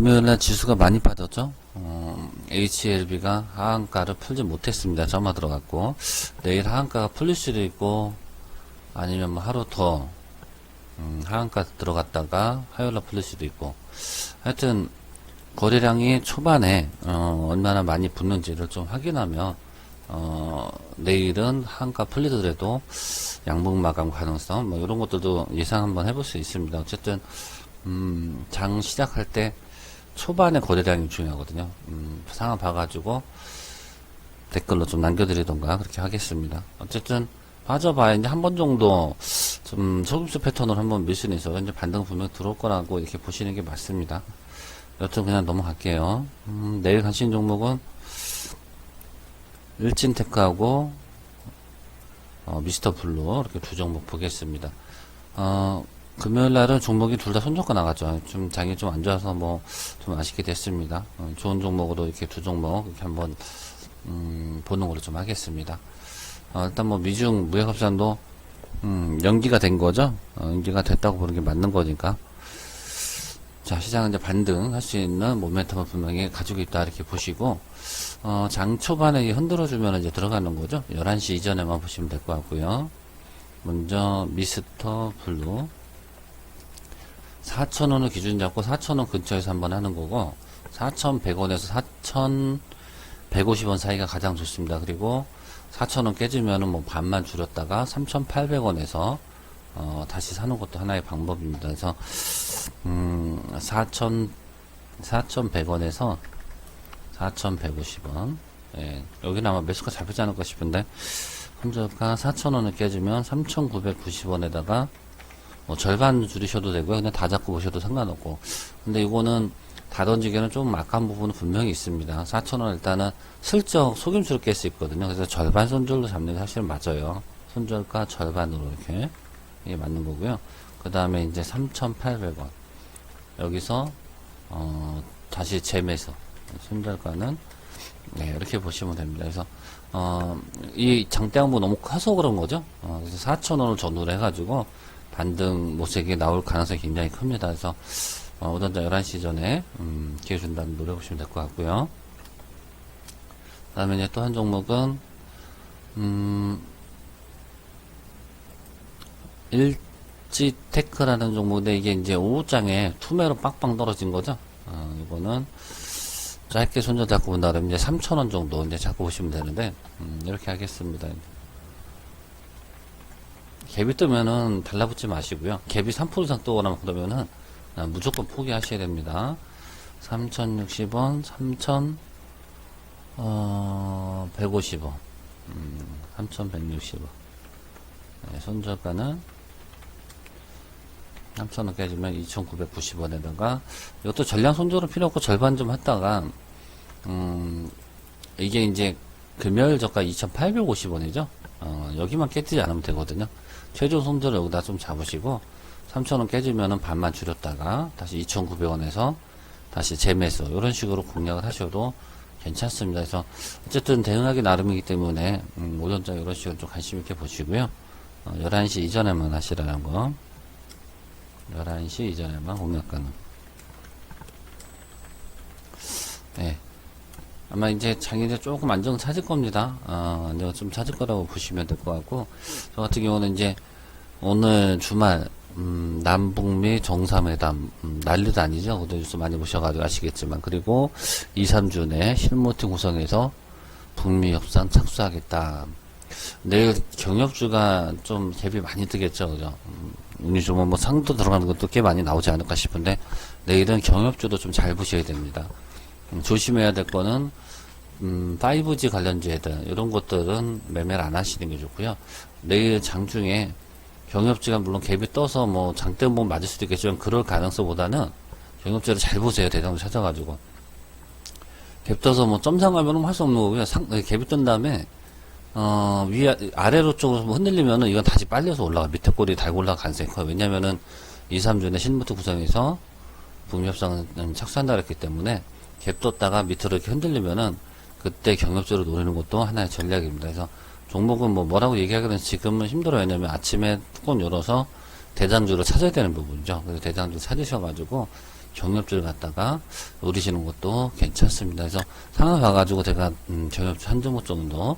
금요일날 지수가 많이 빠졌죠. 어, HLB가 하한가를 풀지 못했습니다. 점화 들어갔고 내일 하한가가 풀릴 수도 있고 아니면 뭐 하루 더 음, 하한가 들어갔다가 화요일날 풀릴 수도 있고 하여튼 거래량이 초반에 어, 얼마나 많이 붙는지를 좀 확인하면 어, 내일은 한가 풀리더라도 양봉 마감 가능성 뭐 이런 것들도 예상 한번 해볼 수 있습니다. 어쨌든 음, 장 시작할 때 초반에 거래량이 중요하거든요. 음, 상황 봐가지고 댓글로 좀 남겨드리던가 그렇게 하겠습니다. 어쨌든 빠져봐야 이제 한 번 정도 좀 소금수 패턴으로 한번 밀 수는 있어요. 이제 반등 분명 들어올 거라고 이렇게 보시는 게 맞습니다. 여튼 그냥 넘어갈게요. 음, 내일 관심 종목은 일진테크하고 어, 미스터 블루 이렇게 두 종목 보겠습니다. 어, 금요일 날은 종목이 둘 다 손절가 나갔죠. 좀 장이 좀 안 좋아서 뭐 좀 아쉽게 됐습니다. 어, 좋은 종목으로 이렇게 두 종목 이렇게 한번 음, 보는 걸로 좀 하겠습니다. 어, 일단 뭐 미중 무역 합산도 음, 연기가 된 거죠. 어, 연기가 됐다고 보는 게 맞는 거니까. 자, 시장은 이제 반등할 수 있는 모멘텀을 분명히 가지고 있다 이렇게 보시고 어, 장 초반에 흔들어 주면 이제 들어가는 거죠. 11시 이전에만 보시면 될 것 같고요. 먼저 미스터 블루 4,000원을 기준 잡고 4,000원 근처에서 한번 하는 거고 4,100원에서 4,150원 사이가 가장 좋습니다. 그리고 4,000원 깨지면은 뭐 반만 줄였다가 3,800원에서 어, 다시 사는 것도 하나의 방법입니다. 그래서 음, 4,000 4,100원에서 4,150원. 예, 여기는 아마 매수가 잡히지 않을까 싶은데, 혼자가 4,000원을 깨지면 3,990원에다가, 뭐 절반 줄이셔도 되고요. 그냥 다 잡고 보셔도 상관없고. 근데 이거는 다 던지기에는 좀 막한 부분은 분명히 있습니다. 4,000원 일단은 슬쩍 속임수로 깰수 있거든요. 그래서 절반 손절로 잡는 게 사실 맞아요. 손절가 절반으로 이렇게. 이게 맞는 거고요. 그 다음에 이제 3,800원. 여기서, 어, 다시 재매수. 손절가는 네, 이렇게 보시면 됩니다. 그래서 어, 이 장대양부 너무 커서 그런 거죠. 어, 그래서 4,000원을 전후로 해가지고 반등 모색이 나올 가능성이 굉장히 큽니다. 그래서 어, 오전자 11시 전에 음, 기회 준다는 노려보시면 될 것 같고요. 그 다음에 이제 또 한 종목은 음, 일지테크라는 종목인데 이게 이제 오후장에 투매로 빵빵 떨어진 거죠. 어, 이거는 짧게 손절 잡고 본다 그러면 이제 3,000원 정도 이제 잡고 보시면 되는데, 음, 이렇게 하겠습니다. 갭이 뜨면은 달라붙지 마시고요. 갭이 3% 이상 뜨거나 그러면은 아, 무조건 포기하셔야 됩니다. 3,060원, 3,000, 어, 150원, 음, 3,160원. 네, 손절가는 3,000원 깨지면 2,990원에다가 이것도 전량 손절은 필요 없고 절반 좀 했다가 음 이게 이제 금요일 저가 2,850원이죠. 어, 여기만 깨지지 않으면 되거든요. 최종 손절 여기다 좀 잡으시고 3,000원 깨지면은 반만 줄였다가 다시 2,900원에서 다시 재매수 이런 식으로 공략을 하셔도 괜찮습니다. 그래서 어쨌든 대응하기 나름이기 때문에 음, 오전자 이런 식으로 좀 관심 있게 보시고요. 어, 11시 이전에만 하시라는 거. 11시 이전에만 공략 가능. 네. 아마 이제 이제 조금 안정 찾을 겁니다. 어, 이제 좀 찾을 거라고 보시면 될 것 같고, 저 같은 경우는 이제 오늘 주말, 음, 남북미 정상회담, 음, 난리도 아니죠. 그도 뉴스 많이 보셔가지고 아시겠지만. 그리고 2, 3주 내 실무팀 구성해서 북미 협상 착수하겠다. 내일 경력주가 좀 갭이 많이 뜨겠죠. 그죠? 음, 운이 좋으면 뭐 상도 들어가는 것도 꽤 많이 나오지 않을까 싶은데, 내일은 경력주도 좀 잘 보셔야 됩니다. 음, 조심해야 될 거는, 음, 5G 관련주애들, 이런 것들은 매매를 안 하시는 게 좋고요. 내일 장중에 경협지가 물론 갭이 떠서 뭐 장대본 맞을 수도 있겠지만, 그럴 가능성보다는 경협지를 잘 보세요. 대상도 찾아가지고. 갭 떠서 뭐 점상 가면은 할 수 없는 거고요. 상, 갭이 뜬 다음에, 어, 위, 아래로 쪽으로 뭐 흔들리면은 이건 다시 빨려서 올라가. 밑에 꼬리 달고 올라갈 가능성이 커요. 왜냐면은 2, 3주에 신부터 구성해서 북미 협상은 착수한다 그랬기 때문에 갭 떴다가 밑으로 이렇게 흔들리면은 그때 경협적으로 노리는 것도 하나의 전략입니다. 그래서 종목은 뭐 뭐라고 얘기하기는 지금은 힘들어요. 왜냐면 아침에 뚜껑 열어서 대장주를 찾아야 되는 부분이죠. 그래서 대장주 찾으셔가지고 경협주를 갖다가 노리시는 것도 괜찮습니다. 그래서 상황 봐가지고 제가 음, 경협주 한 종목 정도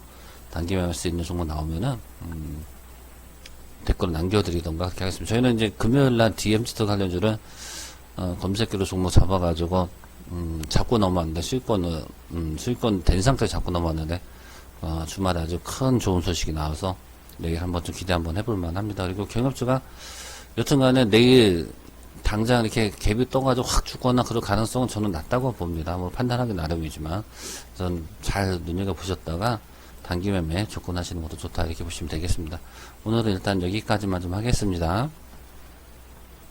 단기 매매 할 수 있는 종목 나오면은 음, 댓글 남겨드리던가 그렇게 하겠습니다. 저희는 이제 금요일날 DM스터 관련주를 어, 검색기로 종목 잡아가지고 음, 잡고 넘어왔는데 수익권을 음, 수익권 된 상태에 잡고 넘어왔는데 어, 주말에 아주 큰 좋은 소식이 나와서 내일 한번 좀 기대 한번 해볼 만 합니다. 그리고 경협주가 여튼간에 내일 당장 이렇게 갭이 떠가지고 확 죽거나 그럴 가능성은 저는 낮다고 봅니다. 뭐 판단하기 나름이지만 전 잘 눈여겨 보셨다가 단기 매매 접근하시는 것도 좋다 이렇게 보시면 되겠습니다. 오늘은 일단 여기까지만 좀 하겠습니다.